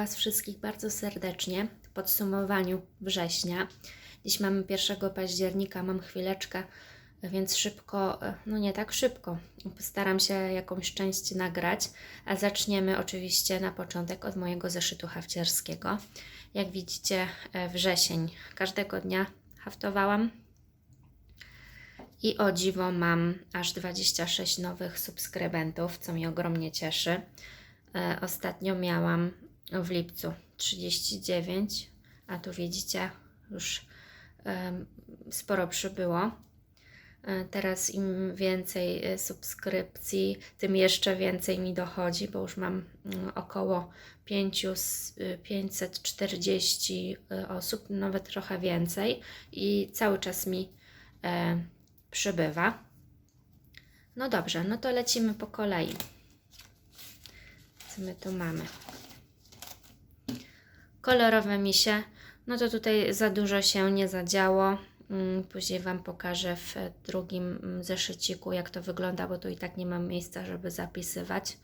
Was wszystkich bardzo serdecznie w podsumowaniu września. Dziś mamy 1 października, mam chwileczkę, więc szybko, no nie tak szybko, postaram się jakąś część nagrać, a zaczniemy oczywiście na początek od mojego zeszytu hafciarskiego. Jak widzicie, e, wrzesień każdego dnia haftowałam i o dziwo mam aż 26 nowych subskrybentów, co mnie ogromnie cieszy. E, ostatnio miałam w lipcu 39, a tu widzicie, już e, sporo przybyło. E, teraz im więcej e, subskrypcji, tym jeszcze więcej mi dochodzi, bo już mam mm, około 5, s- y, 540 y, osób, nawet trochę więcej i cały czas mi e, przybywa. No dobrze, no to lecimy po kolei. Co my tu mamy? Kolorowe misie. No to tutaj za dużo się nie zadziało. Mm, Później Wam pokażę w drugim mm, zeszyciku, jak to wygląda, bo tu i tak nie mam miejsca, żeby zapisywać.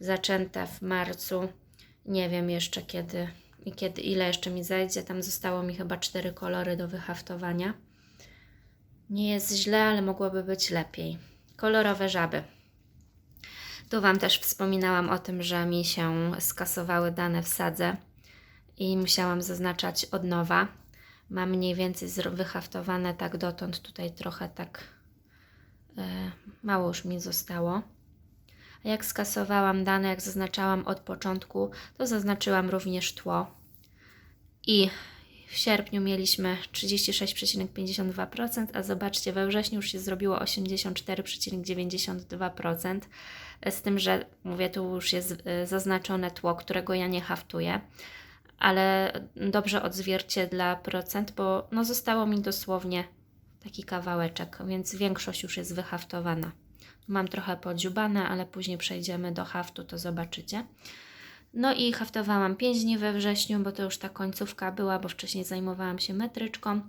Zaczęte w marcu. Nie wiem jeszcze kiedy i kiedy, ile jeszcze mi zajdzie. Tam zostało mi chyba cztery kolory do wyhaftowania. Nie jest źle, ale mogłoby być lepiej. Kolorowe żaby. Tu Wam też wspominałam o tym, że mi się skasowały dane w sadze i musiałam zaznaczać od nowa. Mam mniej więcej wyhaftowane tak dotąd, tutaj trochę tak e, mało już mi zostało. A jak skasowałam dane, jak zaznaczałam od początku, to zaznaczyłam również tło. I w sierpniu mieliśmy 36,52%, a zobaczcie, we wrześniu już się zrobiło 84,92%. Z tym, że mówię, tu już jest y, zaznaczone tło, którego ja nie haftuję, ale dobrze odzwierciedla procent, bo no zostało mi dosłownie taki kawałeczek, więc większość już jest wyhaftowana. Mam trochę podziubane, ale później przejdziemy do haftu, to zobaczycie. No i haftowałam 5 dni we wrześniu, bo to już ta końcówka była, bo wcześniej zajmowałam się metryczką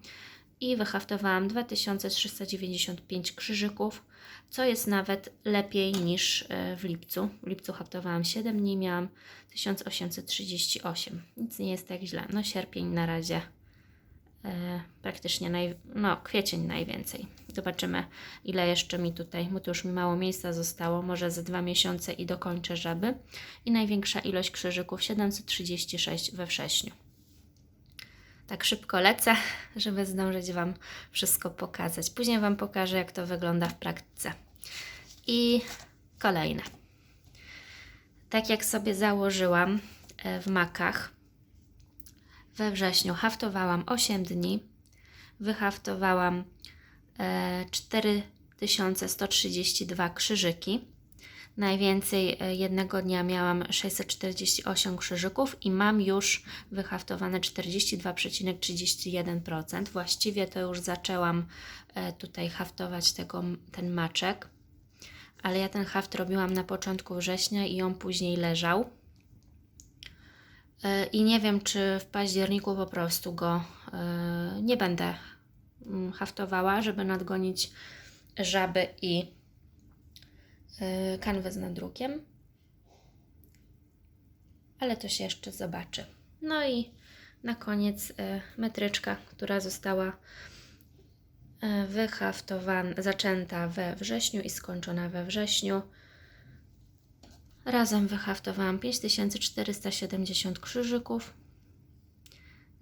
i wyhaftowałam 2395 krzyżyków, co jest nawet lepiej niż e, w lipcu. W lipcu haftowałam 7 dni, miałam 1838. Nic nie jest tak źle. No sierpień na razie e, praktycznie, naj, no kwiecień najwięcej. Zobaczymy ile jeszcze mi tutaj, bo tu już mi mało miejsca zostało, może za dwa miesiące i dokończę żaby. I największa ilość krzyżyków 736 we wrześniu. Tak szybko lecę, żeby zdążyć Wam wszystko pokazać. Później Wam pokażę, jak to wygląda w praktyce. I kolejne. Tak jak sobie założyłam e, w makach, we wrześniu haftowałam 8 dni, wyhaftowałam e, 4132 krzyżyki. Najwięcej e, jednego dnia miałam 648 krzyżyków i mam już wyhaftowane 42,31%. Właściwie to już zaczęłam e, tutaj haftować tego, ten maczek, ale ja ten haft robiłam na początku września i on później leżał. E, I nie wiem, czy w październiku po prostu go nie będę haftowała, żeby nadgonić żaby i kanwę z nadrukiem. Ale to się jeszcze zobaczy. No i na koniec y, metryczka, która została y, wyhaftowana, zaczęta we wrześniu i skończona we wrześniu. Razem wyhaftowałam 5470 krzyżyków.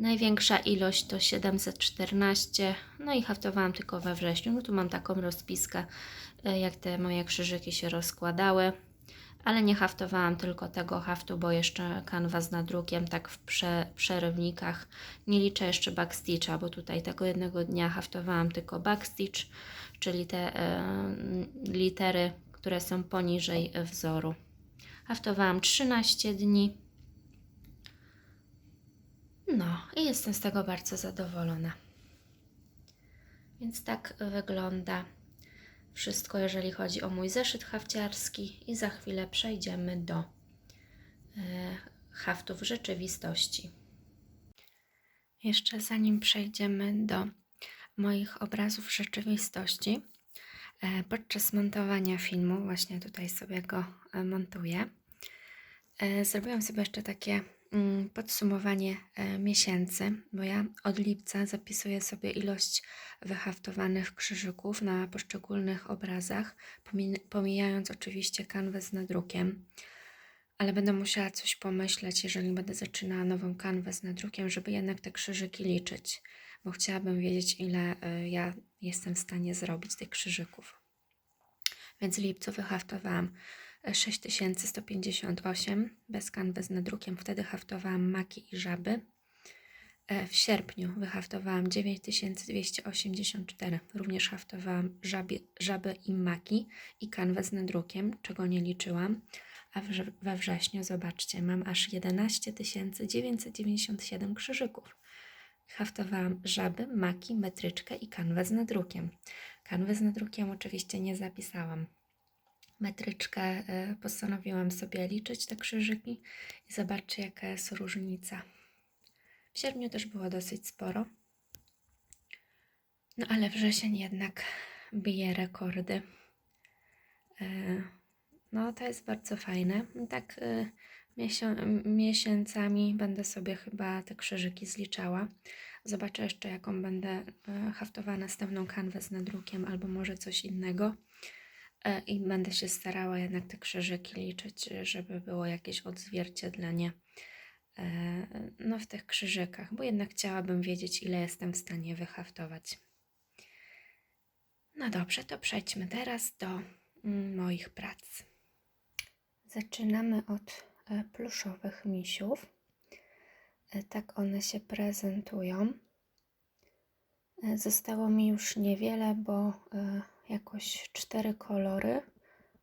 Największa ilość to 714, no i haftowałam tylko we wrześniu. No tu mam taką rozpiskę, e, jak te moje krzyżyki się rozkładały, ale nie haftowałam tylko tego haftu, bo jeszcze kanwa z nadrukiem, tak w prze, przerywnikach. Nie liczę jeszcze backstitcha, bo tutaj tego jednego dnia haftowałam tylko backstitch, czyli te e, litery, które są poniżej wzoru. Haftowałam 13 dni. No i jestem z tego bardzo zadowolona. Więc tak wygląda wszystko, jeżeli chodzi o mój zeszyt hafciarski i za chwilę przejdziemy do e, haftów rzeczywistości. Jeszcze zanim przejdziemy do moich obrazów rzeczywistości, e, podczas montowania filmu, właśnie tutaj sobie go e, montuję, Zrobiłam sobie jeszcze takie podsumowanie e, miesięcy, bo ja od lipca zapisuję sobie ilość wyhaftowanych krzyżyków na poszczególnych obrazach, pomijając oczywiście kanwę z nadrukiem. Ale będę musiała coś pomyśleć, jeżeli będę zaczynała nową kanwę z nadrukiem, żeby jednak te krzyżyki liczyć, bo chciałabym wiedzieć, ile e, ja jestem w stanie zrobić tych krzyżyków. Więc w lipcu wyhaftowałam 6158 bez kanwy z nadrukiem. Wtedy haftowałam maki i żaby. E, W sierpniu wyhaftowałam 9284. Również haftowałam żabie, żaby i maki i kanwę z nadrukiem, czego nie liczyłam. A we wrześniu, zobaczcie, mam aż 11 997 krzyżyków. Haftowałam żaby, maki, metryczkę i kanwę z nadrukiem. Kanwę z nadrukiem oczywiście nie zapisałam. Metryczkę e, postanowiłam sobie liczyć te krzyżyki i zobaczcie jaka jest różnica. W sierpniu też było dosyć sporo. No ale wrzesień jednak bije rekordy. E, No to jest bardzo fajne. Tak e, miesią- miesięcami będę sobie chyba te krzyżyki zliczała. Zobaczę jeszcze jaką będę haftowała następną kanwę z nadrukiem albo może coś innego. E, I będę się starała jednak te krzyżyki liczyć, żeby było jakieś odzwierciedlenie e, no, w tych krzyżykach, bo jednak chciałabym wiedzieć, ile jestem w stanie wyhaftować. No dobrze, to przejdźmy teraz do mm, moich prac. Zaczynamy od e, pluszowych misiów. Tak one się prezentują. Zostało mi już niewiele, bo jakoś cztery kolory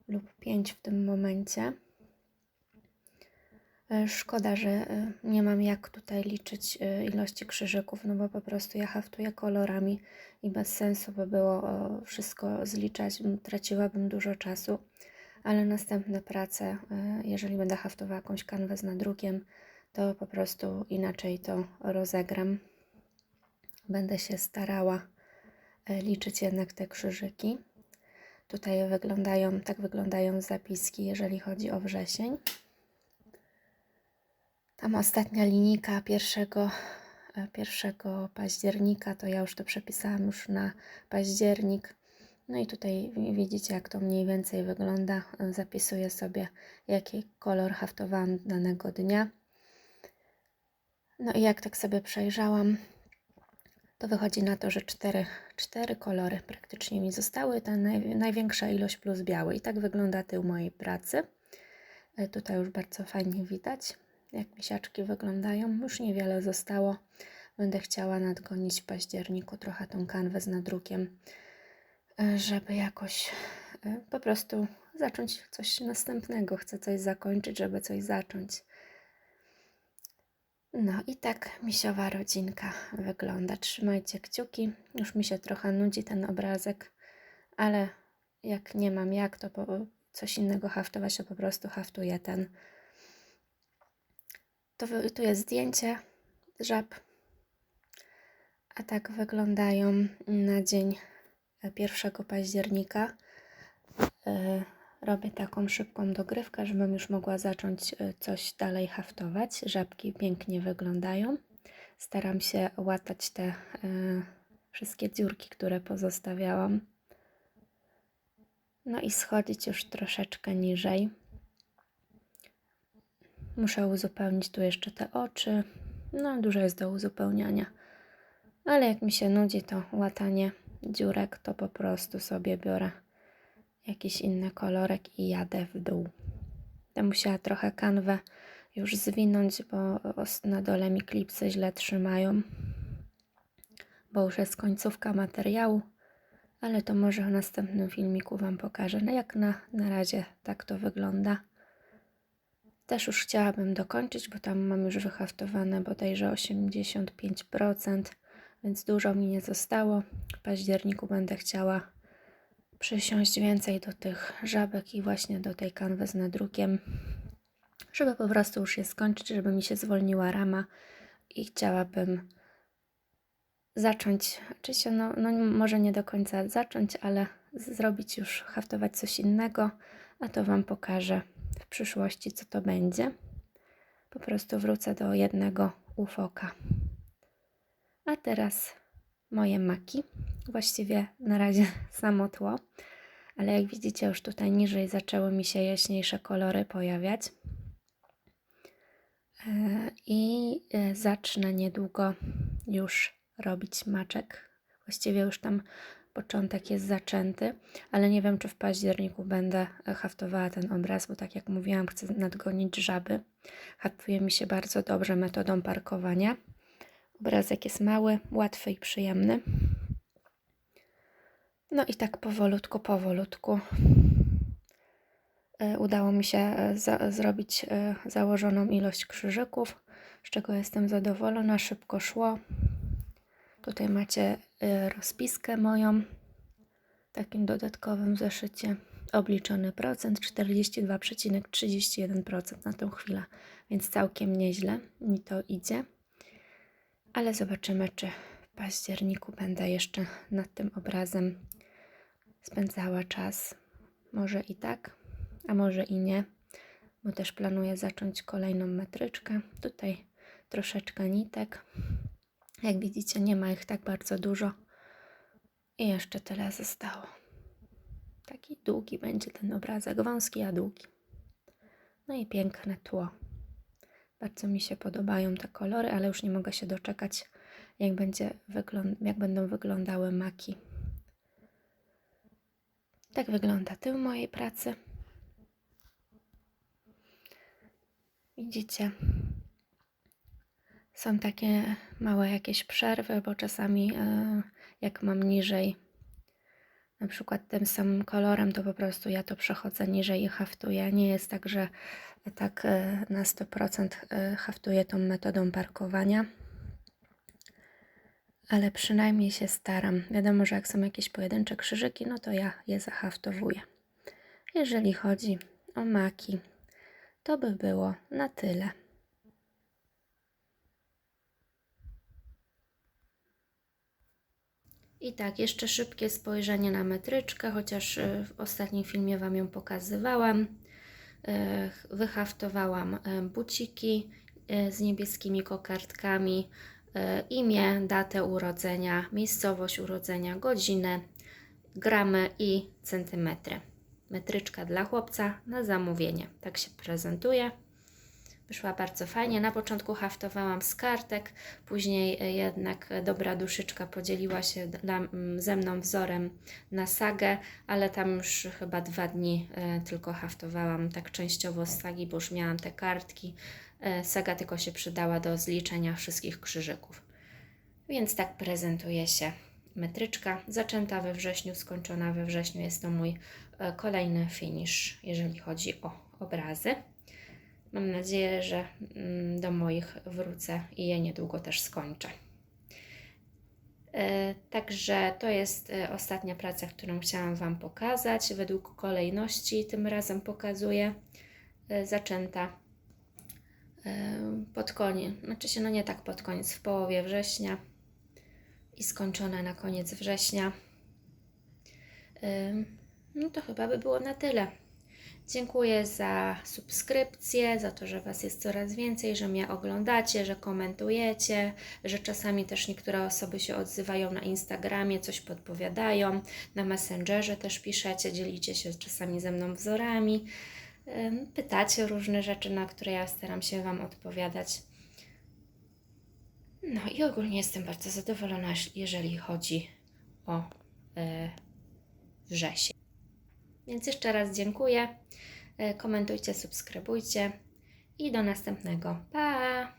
lub pięć w tym momencie. E, Szkoda, że e, nie mam jak tutaj liczyć e, ilości krzyżyków, no bo po prostu ja haftuję kolorami i bez sensu by było wszystko zliczać, traciłabym dużo czasu. Ale następne prace, jeżeli będę haftowała jakąś kanwę z nadrukiem, to po prostu inaczej to rozegram. Będę się starała liczyć jednak te krzyżyki. Tutaj wyglądają, tak wyglądają zapiski, jeżeli chodzi o wrzesień. Tam ostatnia linijka pierwszego, e, 1 października, to ja już to przepisałam już na październik. No i tutaj wi- widzicie, jak to mniej więcej wygląda. E, Zapisuję sobie, jaki kolor haftowałam danego dnia. No i jak tak sobie przejrzałam, to wychodzi na to, że cztery, cztery kolory praktycznie mi zostały. Ta naj, największa ilość plus biały. I tak wygląda tył mojej pracy. E, Tutaj już bardzo fajnie widać, jak misiaczki wyglądają. Już niewiele zostało. Będę chciała nadgonić w październiku trochę tą kanwę z nadrukiem, e, żeby jakoś e, po prostu zacząć coś następnego. Chcę coś zakończyć, żeby coś zacząć. No i tak misiowa rodzinka wygląda. Trzymajcie kciuki. Już mi się trochę nudzi ten obrazek, ale jak nie mam jak, to coś innego haftować, to po prostu haftuję ten. To, tu jest zdjęcie żab. A tak wyglądają na dzień e, 1 października. Robię taką szybką dogrywkę, żebym już mogła zacząć e, coś dalej haftować. Żabki pięknie wyglądają. Staram się łatać te e, wszystkie dziurki, które pozostawiałam. No i schodzić już troszeczkę niżej. Muszę uzupełnić tu jeszcze te oczy. No, dużo jest do uzupełniania. Ale jak mi się nudzi to łatanie dziurek, to po prostu sobie biorę jakiś inny kolorek i jadę w dół. Będę musiała trochę kanwę już zwinąć, bo na dole mi klipsy źle trzymają, bo już jest końcówka materiału, ale to może w następnym filmiku Wam pokażę, no jak na, na razie tak to wygląda. Też już chciałabym dokończyć, bo tam mam już wyhaftowane bodajże 85%, więc dużo mi nie zostało. W październiku będę chciała przysiąść więcej do tych żabek i właśnie do tej kanwy z nadrukiem, żeby po prostu już je skończyć, żeby mi się zwolniła rama i chciałabym zacząć, oczywiście no, no może nie do końca zacząć, ale zrobić już, haftować coś innego, a to Wam pokażę w przyszłości, co to będzie. po prostu wrócę do jednego ufoka. A teraz moje maki. Właściwie na razie samo tło, ale jak widzicie już tutaj niżej zaczęły mi się jaśniejsze kolory pojawiać. E, I e, zacznę niedługo już robić maczek. Właściwie już tam początek jest zaczęty, ale nie wiem, czy w październiku będę haftowała ten obraz, bo tak jak mówiłam, chcę nadgonić żaby. Haftuje mi się bardzo dobrze metodą parkowania. Obrazek jest mały, łatwy i przyjemny. No i tak powolutku, powolutku e, udało mi się e, za zrobić e, założoną ilość krzyżyków, z czego jestem zadowolona. Szybko szło. Tutaj macie rozpiskę moją w takim dodatkowym zeszycie. Obliczony procent 42,31% na tą chwilę, więc całkiem nieźle mi to idzie. Ale zobaczymy, czy w październiku będę jeszcze nad tym obrazem spędzała czas. Może i tak, a może i nie, bo też planuję zacząć kolejną metryczkę. Tutaj troszeczkę nitek. Jak widzicie, nie ma ich tak bardzo dużo. I jeszcze tyle zostało. Taki długi będzie ten obrazek, wąski, a długi. No i piękne tło. Bardzo mi się podobają te kolory, ale już nie mogę się doczekać, jak, będzie jak będą wyglądały maki. Tak wygląda tył mojej pracy. Widzicie, są takie małe jakieś przerwy, bo czasami e, jak mam niżej, na przykład tym samym kolorem, to po prostu ja to przechodzę niżej i haftuję. Nie jest tak, że tak e, na 100% e, haftuję tą metodą parkowania. Ale przynajmniej się staram. Wiadomo, że jak są jakieś pojedyncze krzyżyki, no to ja je zahaftowuję. Jeżeli chodzi o maki, to by było na tyle. I tak, jeszcze szybkie spojrzenie na metryczkę, chociaż e, w ostatnim filmie Wam ją pokazywałam. E, wyhaftowałam e, buciki z niebieskimi kokardkami, imię, datę urodzenia, miejscowość urodzenia, godzinę, gramy i centymetry. Metryczka dla chłopca na zamówienie. Tak się prezentuje. Wyszła bardzo fajnie. Na początku haftowałam z kartek, później jednak dobra duszyczka podzieliła się dla, ze mną wzorem na sagę, ale tam już chyba dwa dni e, tylko haftowałam tak częściowo z sagi, bo już miałam te kartki. E, saga tylko się przydała do zliczenia wszystkich krzyżyków. Więc tak prezentuje się metryczka. Zaczęta we wrześniu, skończona we wrześniu. Jest to mój e, kolejny finish, jeżeli chodzi o obrazy. Mam nadzieję, że mm, do moich wrócę i je niedługo też skończę. E, także to jest ostatnia praca, którą chciałam Wam pokazać. Według kolejności tym razem pokazuję zaczęta pod koniec, znaczy się no nie tak pod koniec, w połowie września i skończona na koniec września. No to chyba by było na tyle. Dziękuję za subskrypcję, za to, że Was jest coraz więcej, że mnie oglądacie, że komentujecie, że czasami też niektóre osoby się odzywają na Instagramie, coś podpowiadają, na Messengerze też piszecie, dzielicie się czasami ze mną wzorami, pytacie różne rzeczy, na które ja staram się Wam odpowiadać. No i ogólnie jestem bardzo zadowolona, jeżeli chodzi o e, wrzesień. Więc jeszcze raz dziękuję. E, komentujcie, subskrybujcie i do następnego. Pa!